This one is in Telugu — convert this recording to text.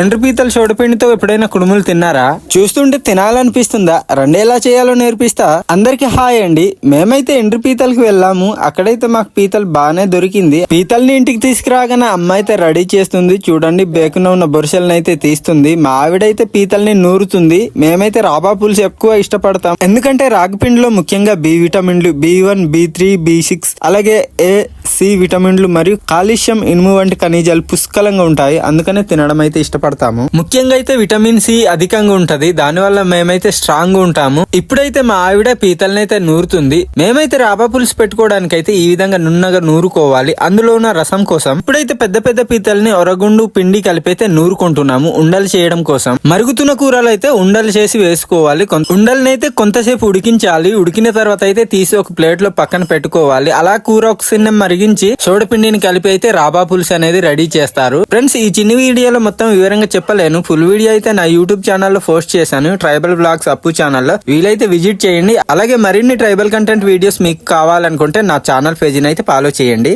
ఎండ్రు పీతల చోడపిండితో ఎప్పుడైనా కుడుములు తిన్నారా? చూస్తుంటే తినాలనిపిస్తుందా? రెండేలా చేయాలో నేర్పిస్తా. అందరికి హాయ్ అండి. మేమైతే ఎండ్రు పీతలకు వెళ్ళాము. అక్కడైతే మాకు పీతలు బాగానే దొరికింది. పీతల్ని ఇంటికి తీసుకురాగానే అమ్మ అయితే రెడీ చేస్తుంది. చూడండి బేకున ఉన్న బొరుసెలను అయితే తీస్తుంది. మా ఆవిడైతే పీతల్ని నూరుతుంది. మేమైతే రాబా పులుసు ఎక్కువ ఇష్టపడతాం. ఎందుకంటే రాగిపిండిలో ముఖ్యంగా బి విటమిన్లు B one B three B six అలాగే ఏ సి విటమిన్లు మరియు కాల్షియం ఇనుము వంటి ఖనిజాలు పుష్కలంగా ఉంటాయి. అందుకనే తినడం అయితే ఇష్టపడతాము. ముఖ్యంగా అయితే విటమిన్ సి అధికంగా ఉంటది. దానివల్ల మేమైతే స్ట్రాంగ్ ఉంటాము. ఇప్పుడైతే మా ఆవిడ పీతలనైతే అయితే నూరుతుంది. మేమైతే రాబా పులుసు పెట్టుకోవడానికి అయితే ఈ విధంగా నున్నగా నూరుకోవాలి. అందులో ఉన్న రసం కోసం ఇప్పుడైతే పెద్ద పెద్ద పీతల్ని ఒరగుండు పిండి కలిపైతే నూరుకుంటున్నాము ఉండలు చేయడం కోసం. మరుగుతున్న కూరలు అయితే ఉండలు చేసి వేసుకోవాలి. కొం- ఉండల్ని అయితే కొంతసేపు ఉడికించాలి. ఉడికిన తర్వాత అయితే తీసి ఒక ప్లేట్లో పక్కన పెట్టుకోవాలి. అలా కూర ఒక సిన్న మరిగించి సోడపిండిని కలిపి అయితే రాబా పులుసు అనేది రెడీ చేస్తారు. ఫ్రెండ్స్ ఈ చిన్న వీడియోలో మొత్తం వివరంగా చెప్పలేను. ఫుల్ వీడియో అయితే నా యూట్యూబ్ ఛానల్లో పోస్ట్ చేశాను. ట్రైబల్ బ్లాగ్స్ అప్పు ఛానల్లో. వీలైతే విజిట్ చేయండి. అలాగే మరిన్ని ట్రైబల్ కంటెంట్ వీడియోస్ మీకు కావాలనుకుంటే నా ఛానల్ పేజీని అయితే ఫాలో చేయండి.